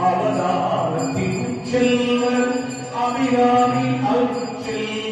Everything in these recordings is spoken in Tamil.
அவதாரத்தின் செல்வர் அபிராமி அருட்செல்வர்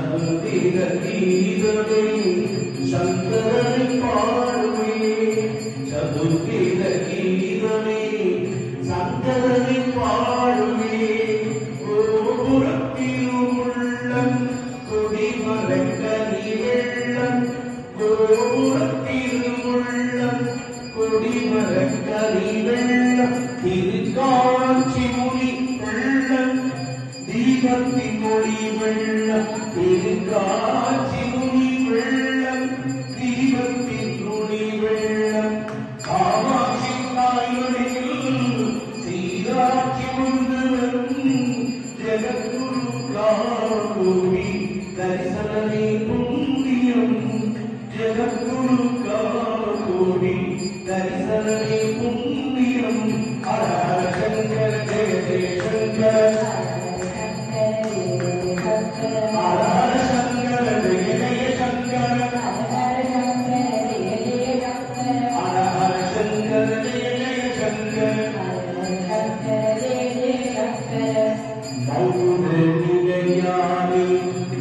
சதுர்வேத கீதமே சங்கரனை பாடுவே சதுர்வேத கீதமே சங்கரனை பாடுவே கோபுரத்திலுள்ளம் கொடிமரக்கனி வெள்ளம் கோபுரத்திலுள்ளம் கொடிமரக்கனி வெள்ளம் திருக்காட்சி കത്തി മൊഴി വെള്ളം പെരുങ്കാറ്റി മുടി വെള്ളം ദീപത്തിൻ മുടി വെള്ളം ആവാസിനായൊഴിയിൽ സീതാക്കി കൊണ്ടുവന്നു ജഗത്തുരു കാവി ദർശനമേ പുണ്യം ജഗത്തുരു കാവി ദർശനമേ പുണ്യം ഹര ശങ്കര ജയ ശങ്കര. நிலையானே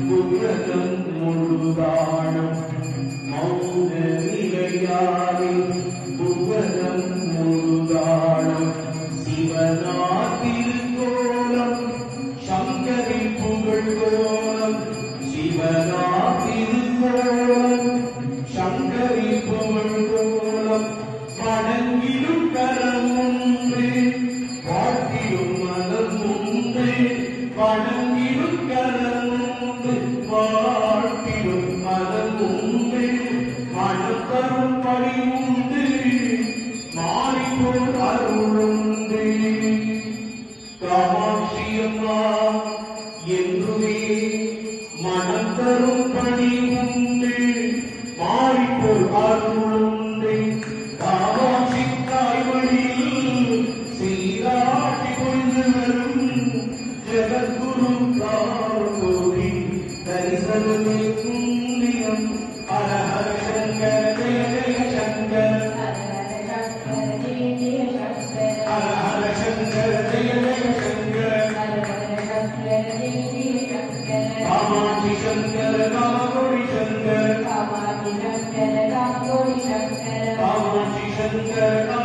புகழம் முழுதானம் மௌன நிலையானே புகழம் புகழ் கோலம் சிவனாத்தில் வாழ்த்திடும் மனம் உண்டு மனம் தரும் படி உண்டு மாறிப்போர் அருளுண்டு. காமாட்சி அம்மா என்றுமே மனம் தரும் பணி உண்டு மாறிப்போர் அருளுண்டு. காமாட்சி தாய்மொழியில் சீராட்டி கொண்டு வரும் ஜெகத்குரு oh